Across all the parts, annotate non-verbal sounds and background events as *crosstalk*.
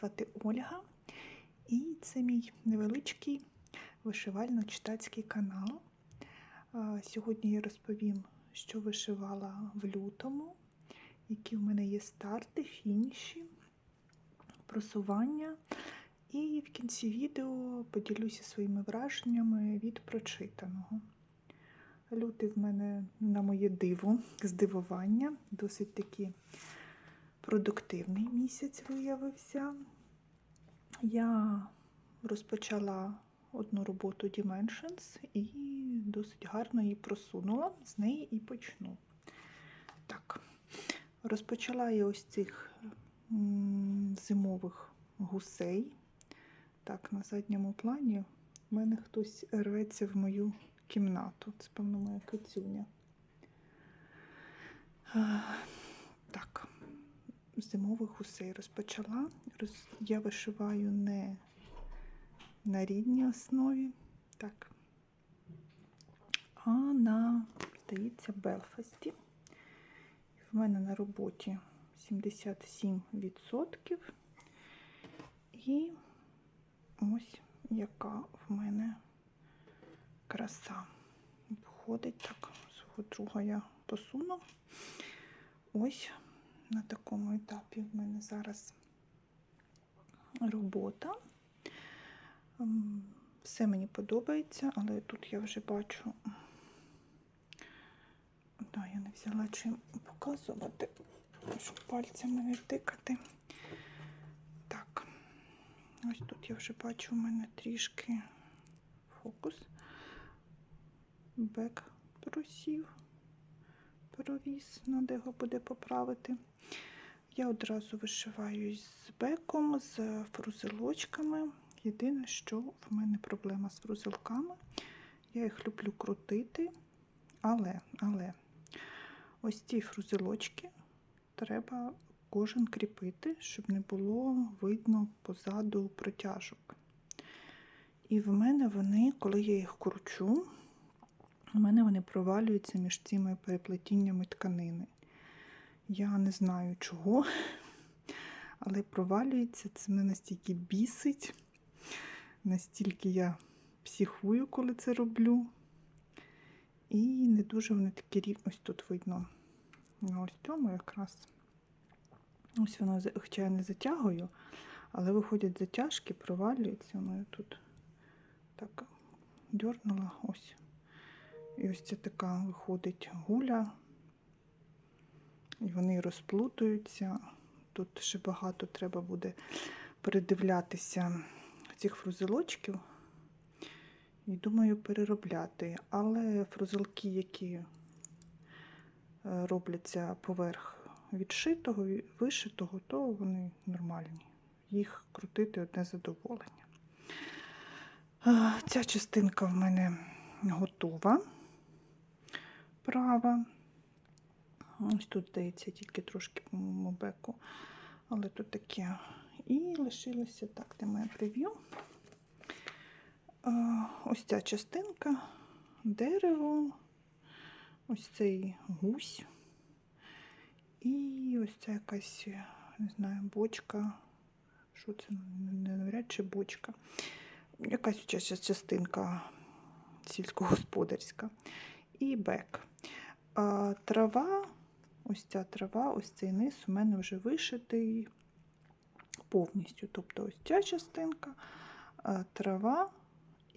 звати Ольга, і це мій невеличкий вишивально-читацький канал. Сьогодні я розповім, що вишивала в лютому, які в мене є старти, фініші, просування. І в кінці відео поділюся своїми враженнями від прочитаного. Лютий в мене, на моє диво, здивування, досить таки продуктивний місяць виявився. Я розпочала одну роботу Dimensions і досить гарно її просунула, з неї і почну. Так, розпочала я ось цих зимових гусей. Так, на задньому плані в мене хтось рветься в мою кімнату. Це, певно, моя кицюня. А, Так, зимових гусей розпочала. Роз... Я вишиваю не на рідній основі, так, а на, здається, Белфасті. В мене на роботі 77%. І ось яка в мене краса. Виходить так, свого друга я посуну. Ось на такому етапі в мене зараз робота. Ем, Все мені подобається, але тут я вже бачу, да, я не взяла чим показувати, щоб пальцями не тикати. Так, ось тут я вже бачу у мене трішки фокус, бек просів, провіз, треба його буде поправити. Я одразу вишиваю з беком, з фрузелочками. Єдине, що в мене проблема з фрузелками. Я їх люблю крутити, але, але ось ці фрузелочки треба кожен кріпити, щоб не було видно позаду протяжок. І в мене вони, коли я їх кручу, у мене вони провалюються між цими переплетіннями тканини. Я не знаю чого, *laughs* але провалюється. Це мене настільки бісить, настільки я психую, коли це роблю. І не дуже вони такі рівні. Ось тут видно. На ось цьому якраз. Ось воно, хоча я не затягую, але виходять затяжки, провалюються. Воно я тут так дьорнула ось. І ось це така виходить гуля. І вони розплутуються. Тут ще багато треба буде передивлятися цих фрузелочків. І думаю, переробляти. Але фрузелки, які робляться поверх відшитого, вишитого, то вони нормальні. Їх крутити одне задоволення. Ця частинка в мене готова. Права. Ось тут, здається, тільки трошки по моєму беку, але тут таке. І лишилося так, де моє прев'ю. Ось ця частинка, дерево, ось цей гусь. І ось ця якась, не знаю, бочка. Що це? Не навряд чи бочка. Якась частинка сільськогосподарська. І бек. А, трава, ось ця трава, ось цей низ у мене вже вишитий повністю. Тобто ось ця частинка, трава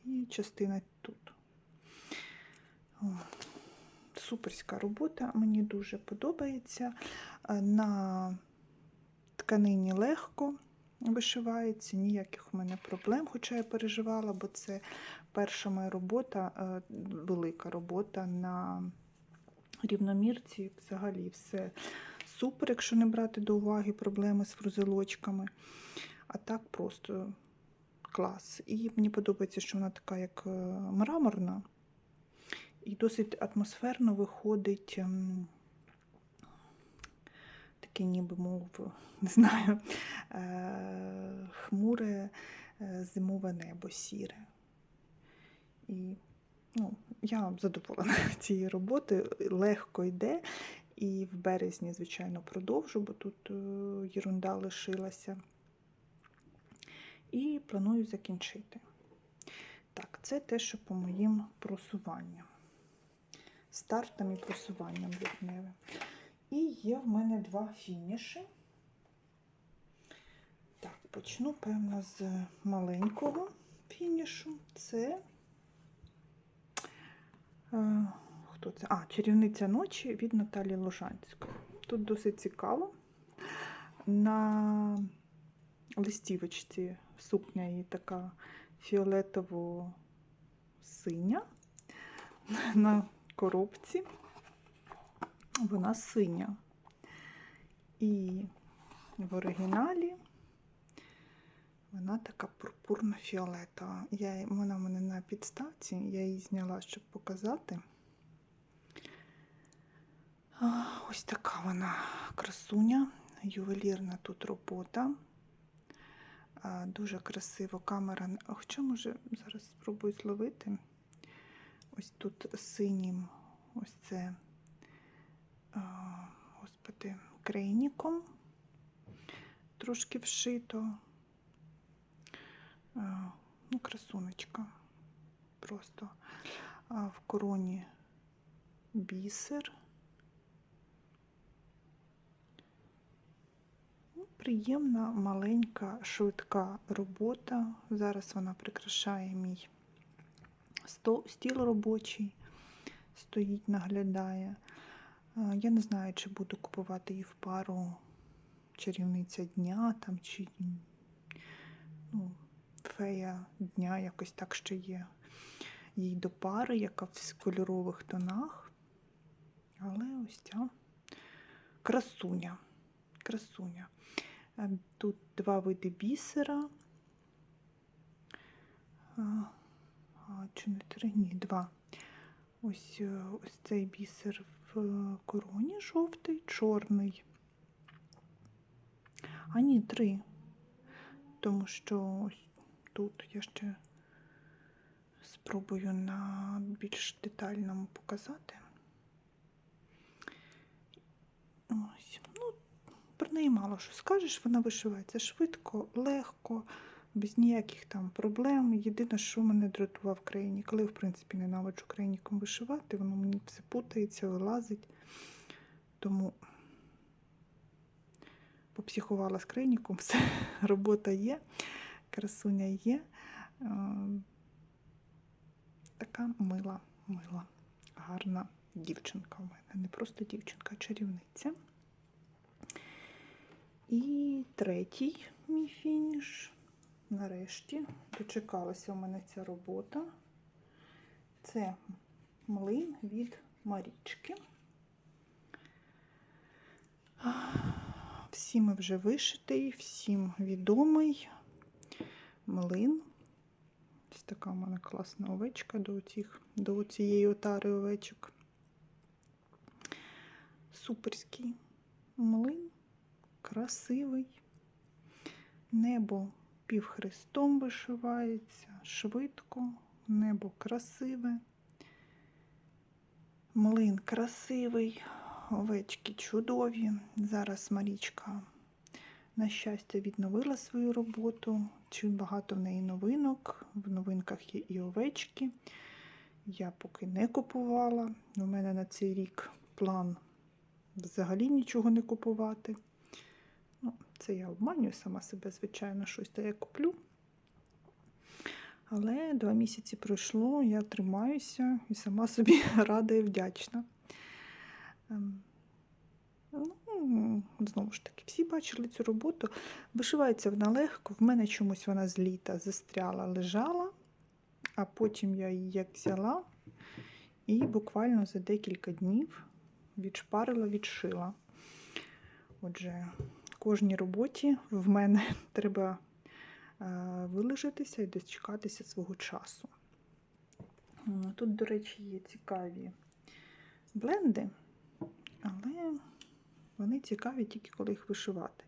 і частина тут. Суперська робота, мені дуже подобається. На тканині легко вишивається, ніяких у мене проблем, хоча я переживала, бо це перша моя робота, велика робота на рівномірці. Взагалі все супер, якщо не брати до уваги проблеми з фрузелочками. А так просто клас. І мені подобається, що вона така, як мраморна, і досить атмосферно виходить таке, ніби мов, *laughs* не знаю, хмуре зимове небо сіре. І ну, я задоволена *laughs* цією роботою, легко йде. І в березні, звичайно, продовжу, бо тут єрунда лишилася. і планую закінчити. Так, це те, що по моїм просуванням. Стартам і просуванням вікневим. І є в мене два фініші. Так, почну, певно, з маленького фінішу. Це. Е, хто це? А, чарівниця ночі від Наталі Лужанської. Тут досить цікаво. На листівочці сукня її така фіолетово-синя. На коробці вона синя. І в оригіналі вона така пурпурно-фіолетова. Я, вона в мене на підставці, я її зняла, щоб показати. Ось така вона красуня, ювелірна тут робота. Дуже красиво камера. Хоча, може, зараз спробую зловити. Ось тут синім, ось це, господи, крейніком трошки вшито. Ну, красуночка. Просто в короні бісер. Ну, Приємна, маленька, швидка робота. Зараз вона прикрашає мій стіл робочий, стоїть, наглядає. Я не знаю, чи буду купувати її в пару чарівниця дня там, чи ну, фея дня, якось так ще є. Їй до пари, яка в кольорових тонах. Але ось ця красуня. Красуня. Е, Тут два види бісера. А, а, чи не три? Ні, два. Ось, е, ось цей бісер в е, короні жовтий, чорний. А ні, три. Тому що ось тут я ще спробую на більш детальному показати. Ось. Ну, про неї мало що скажеш, вона вишивається швидко, легко, без ніяких там проблем. Єдине, що мене дратував крайні, коли, в принципі, ненавиджу крайніком вишивати, воно мені все путається, вилазить. Тому попсихувала з крайніком, все, *laughs* робота є, красуня є. Е, Така мила, мила, гарна дівчинка у мене. Не просто дівчинка, а чарівниця. І третій мій фініш. Нарешті дочекалася у мене ця робота. Це млин від Марічки. Всім вже вишитий, всім відомий млин. Ось така в мене класна овечка до, цих, до цієї отари овечок. Суперський млин, красивий. Небо півхрестом вишивається, швидко, небо красиве. Млин красивий, овечки чудові. Зараз Марічка, на щастя, відновила свою роботу. Чи багато в неї новинок. В новинках є і овечки. Я поки не купувала. У мене на цей рік план взагалі нічого не купувати. Ну, Це я обманюю сама себе, звичайно, щось та я куплю. Але два місяці пройшло, я тримаюся і сама собі *laughs* рада і вдячна. Ну, знову ж таки, всі бачили цю роботу. Вишивається вона легко, в мене чомусь вона з літа застряла, лежала, а потім я її як взяла і буквально за декілька днів відшпарила, відшила. Отже, кожній роботі в мене *laughs* треба е, вилежатися і дочекатися свого часу. Тут, до речі, є цікаві бленди, але вони цікаві тільки коли їх вишивати,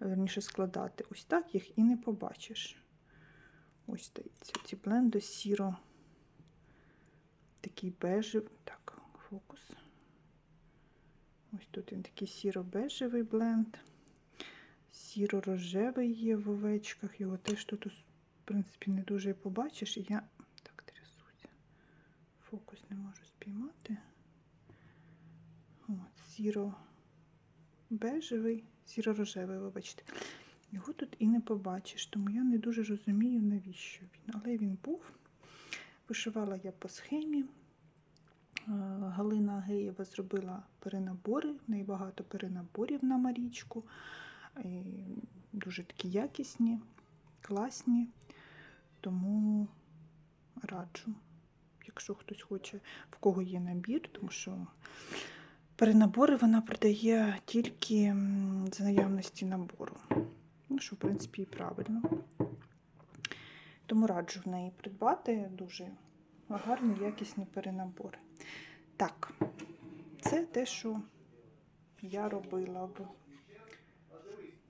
верніше складати. Ось так їх і не побачиш. Ось дивіться, ці бленди сіро, такий бежевий. Так, фокус. Ось тут він такий сіро-бежевий бленд, сіро-рожевий є в овечках. Його теж тут, в принципі, не дуже побачиш. І я так трясуся. Фокус не можу спіймати. От, сіро-бежевий, сіро-рожевий, вибачте. Його тут і не побачиш, тому я не дуже розумію, навіщо він. Але він був. Вишивала я по схемі. Е, Галина Геєва зробила перенабори, в неї багато перенаборів на Марічку. Дуже такі якісні, класні. Тому раджу, якщо хтось хоче, в кого є набір, тому що перенабори вона продає тільки за наявності набору. Ну, що, в принципі, і правильно. Тому раджу в неї придбати дуже гарні, якісні перенабори. Так, це те, що я робила в.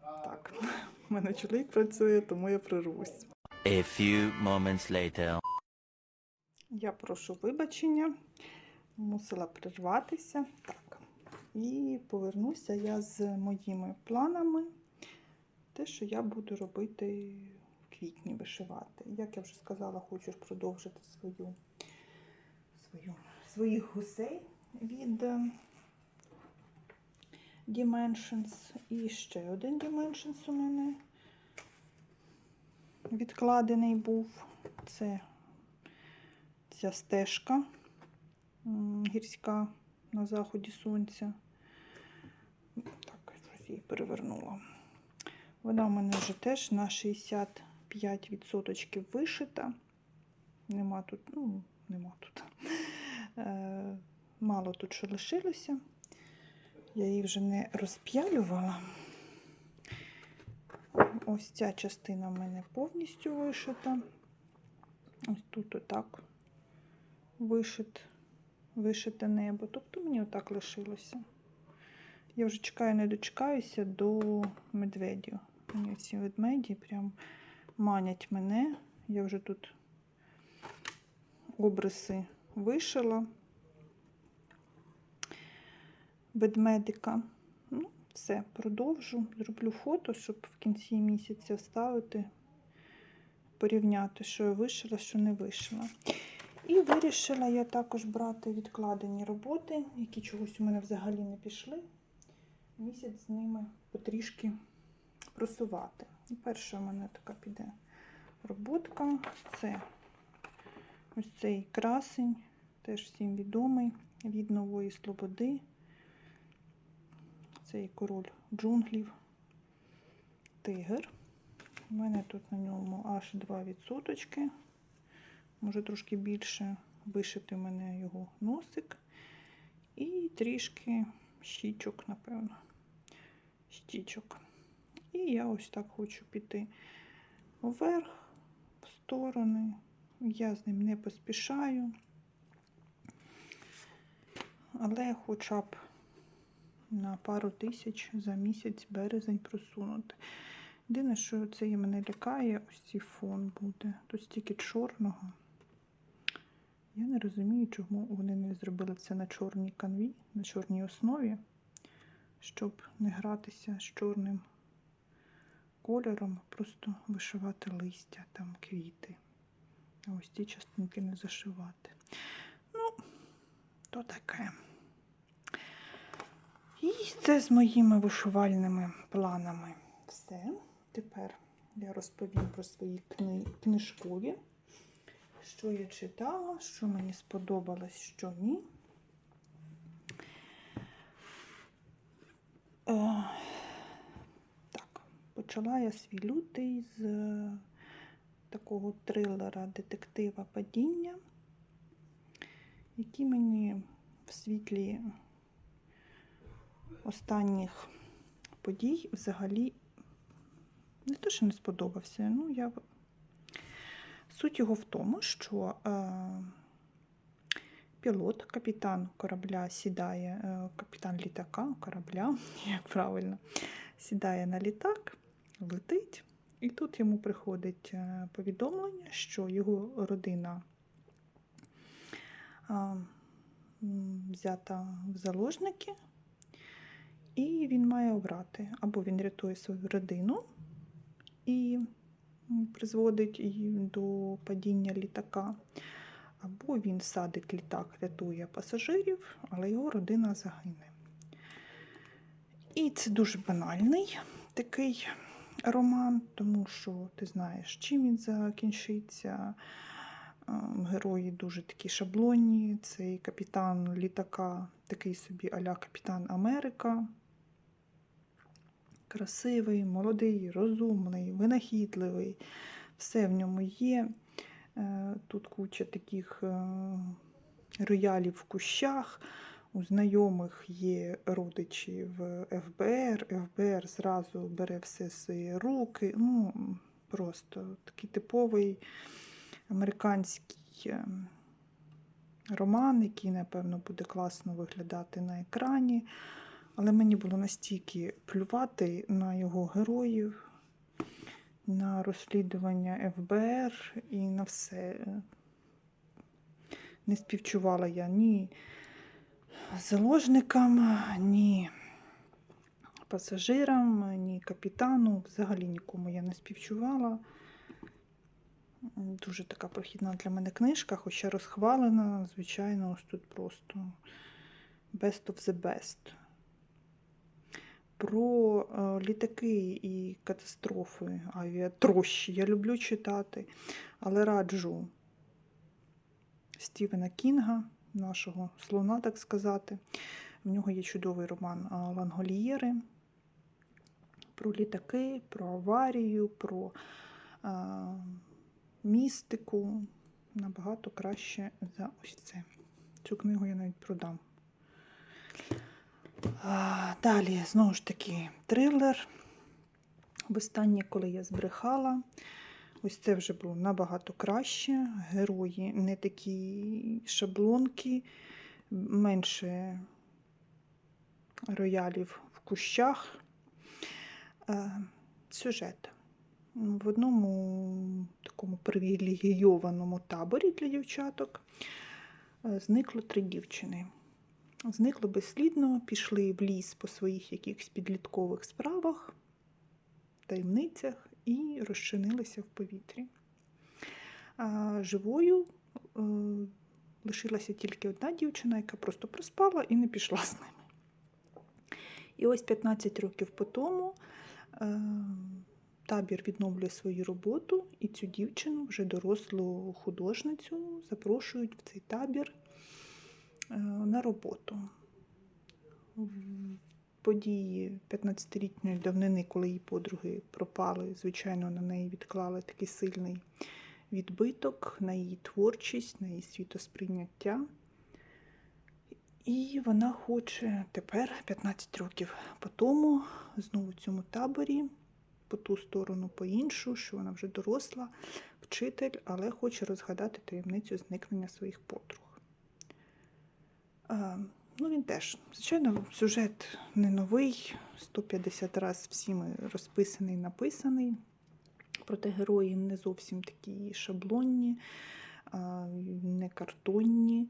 Так, *laughs* у мене чоловік працює, тому я прервусь. A few moments later. Я прошу вибачення, мусила прерватися. Так. І повернуся я з моїми планами. Те, що я буду робити в квітні вишивати. Як я вже сказала, хочу продовжити свою, свою, своїх гусей від е, Dimensions. І ще один Dimensions у мене відкладений був. Це ця стежка гірська на заході сонця. Так, щось її перевернула. Вона в мене вже теж на 65% вишита. Нема тут, ну, нема тут. Е, мало тут що лишилося. Я її вже не розп'ялювала. Ось ця частина в мене повністю вишита. Ось тут отак вишит, вишите небо. Тобто мені отак лишилося. Я вже чекаю, не дочекаюся до медведів. Мені ці ведмеді прям манять мене. Я вже тут обриси вишила. Ведмедика. Ну, все, продовжу. Зроблю фото, щоб в кінці місяця вставити, порівняти, що я вишила, що не вишила. І вирішила я також брати відкладені роботи, які чогось у мене взагалі не пішли. Місяць з ними потрішки просувати. Перша у мене така піде роботка. Це ось цей красень, теж всім відомий від нової слободи. Цей король джунглів, тигр. У мене тут на ньому аж 2 відсоточки. Може трошки більше вишити в мене його носик. І трішки щічок, напевно. Щічок. І я ось так хочу піти вверх, в сторони. Я з ним не поспішаю. Але хоча б на пару тисяч за місяць березень просунути. Єдине, що це і мене лякає, ось цей фон буде. Тут стільки чорного. Я не розумію, чому вони не зробили це на чорній канві, на чорній основі, щоб не гратися з чорним кольором, просто вишивати листя, там квіти. А ось ці частинки не зашивати. Ну, то таке. І це з моїми вишивальними планами. Все. Тепер я розповім про свої кни... книжкові, що я читала, що мені сподобалось, що ні. Так, почала я свій лютий з е, такого трилера детектива падіння, який мені в світлі останніх подій взагалі не то, що не сподобався. Ну, я... Суть його в тому, що е, пілот, капітан корабля сідає, е, капітан літака, корабля, *laughs* як правильно, сідає на літак, летить, і тут йому приходить е, повідомлення, що його родина взята в заложники. І він має обрати або він рятує свою родину і призводить її до падіння літака, або він садить літак, рятує пасажирів, але його родина загине. І це дуже банальний такий роман, тому що ти знаєш, чим він закінчиться. Ем, Герої дуже такі шаблонні. Цей капітан літака, такий собі аля Капітан Америка. Красивий, молодий, розумний, винахідливий. Все в ньому є. Е, Тут куча таких е, роялів в кущах. У знайомих є родичі в ФБР. ФБР зразу бере все свої руки. Ну, просто такий типовий американський е, роман, який, напевно, буде класно виглядати на екрані. Але мені було настільки плювати на його героїв, на розслідування ФБР і на все. Не співчувала я ні заложникам, ні пасажирам, ні капітану. Взагалі нікому я не співчувала. Дуже така прохідна для мене книжка, хоча розхвалена, звичайно, ось тут просто best of the best. Про е, літаки і катастрофи, авіатрощі я люблю читати, але раджу Стівена Кінга, нашого слона, так сказати. В нього є чудовий роман а, Лангольєри про літаки, про аварію, про а, містику. Набагато краще за ось це. Цю книгу я навіть продам. Далі, знову ж таки, трилер. Востаннє, коли я збрехала, ось це вже було набагато краще. Герої не такі шаблонки, менше роялів в кущах. Е, Сюжет. В одному такому привілегійованому таборі для дівчаток е, зникло три дівчини. Зникли безслідно, пішли в ліс по своїх якихось підліткових справах, таємницях і розчинилися в повітрі. А живою е, лишилася тільки одна дівчина, яка просто проспала і не пішла з ними. І ось 15 років по тому е, табір відновлює свою роботу, і цю дівчину, вже дорослу художницю, запрошують в цей табір на роботу. Події 15-літньої давнини, коли її подруги пропали, звичайно, на неї відклали такий сильний відбиток на її творчість, на її світосприйняття. І вона хоче тепер, 15 років по тому, знову в цьому таборі, по ту сторону, по іншу, що вона вже доросла, вчитель, але хоче розгадати таємницю зникнення своїх подруг. Ну, він теж, звичайно, сюжет не новий, 150 разів всіми розписаний, написаний. Проте герої не зовсім такі шаблонні, не картонні.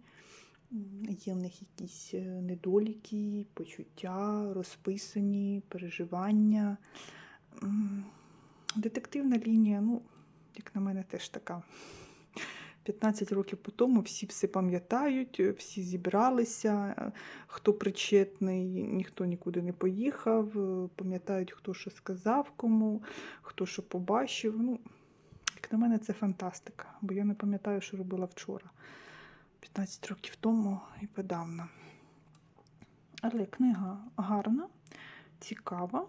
Є в них якісь е, недоліки, почуття, розписані, переживання. Детективна лінія, ну, як на мене, теж така. 15 років по тому всі все пам'ятають, всі зібралися, е, хто причетний, ніхто нікуди не поїхав, е, пам'ятають, хто що сказав кому, хто що побачив. Ну, як на мене, це фантастика, бо я не пам'ятаю, що робила вчора. 15 років тому і подавно. Але книга гарна, цікава,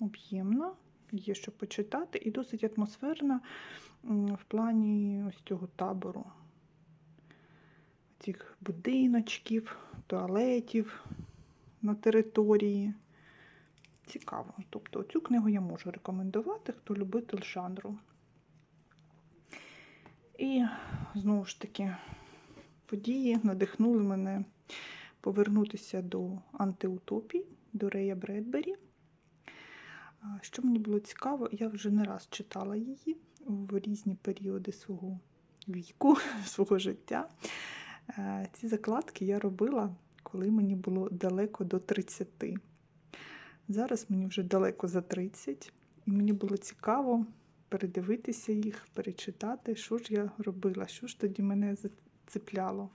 об'ємна, є що почитати, і досить атмосферна в плані ось цього табору. Цих будиночків, туалетів на території. Цікаво. Тобто цю книгу я можу рекомендувати, хто любитель жанру. І знову ж таки події надихнули мене повернутися до антиутопій, до Рея Бредбері. Що мені було цікаво, я вже не раз читала її в різні періоди свого віку, *laughs* свого життя. Е, Ці закладки я робила, коли мені було далеко до 30. Зараз мені вже далеко за 30, і мені було цікаво передивитися їх, перечитати, що ж я робила, що ж тоді мене зацепляло.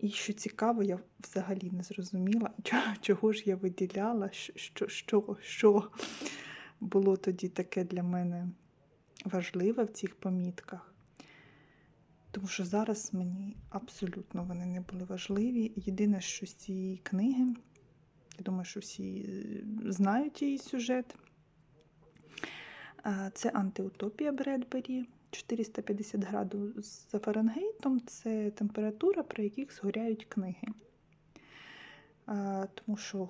І що цікаво, я взагалі не зрозуміла, *laughs* чого, ж я виділяла, що, що, що було тоді таке для мене важливе в цих помітках. Тому що зараз мені абсолютно вони не були важливі. Єдине, що з цієї книги, я думаю, що всі е, знають її сюжет. Це антиутопія Бредбері. 450 градусів за Фаренгейтом це температура, при яких згоряють книги. Тому що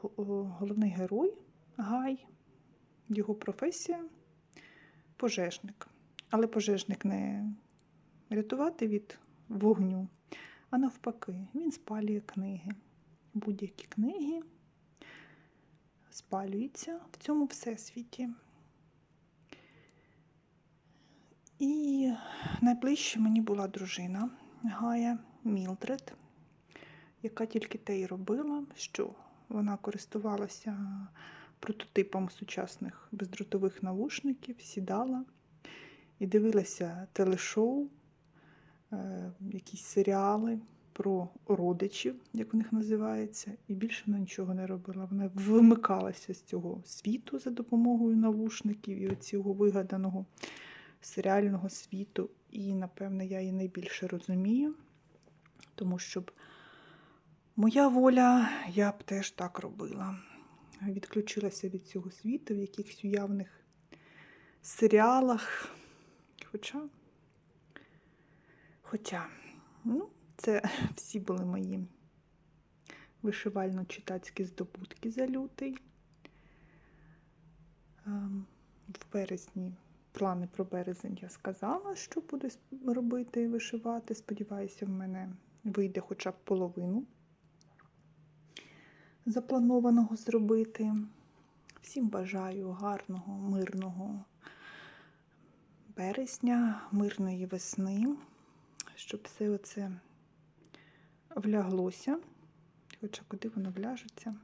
головний герой Гай, його професія пожежник. Але пожежник не рятувати від вогню, а навпаки, він спалює книги. Будь-які книги спалюються в цьому всесвіті. І найближче мені була дружина Гая Мілдред, яка тільки те й робила, що вона користувалася прототипом сучасних бездротових навушників, сідала і дивилася телешоу, е, якісь серіали про родичів, як у них називається, і більше вона нічого не робила. Вона вимикалася з цього світу за допомогою навушників і цього вигаданого серіального світу. І, напевне, я її найбільше розумію, тому що моя воля, я б теж так робила. Відключилася від цього світу в якихось уявних серіалах. Хоча, хоча, ну, це *laughs* всі були мої вишивально-читацькі здобутки за лютий. Ем, В березні, плани про березень я сказала, що буду робити і вишивати. Сподіваюся, в мене вийде хоча б половину запланованого зробити. Всім бажаю гарного, мирного березня, мирної весни, щоб все оце вляглося, хоча куди воно вляжеться.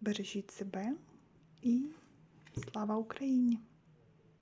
Бережіть себе і слава Україні!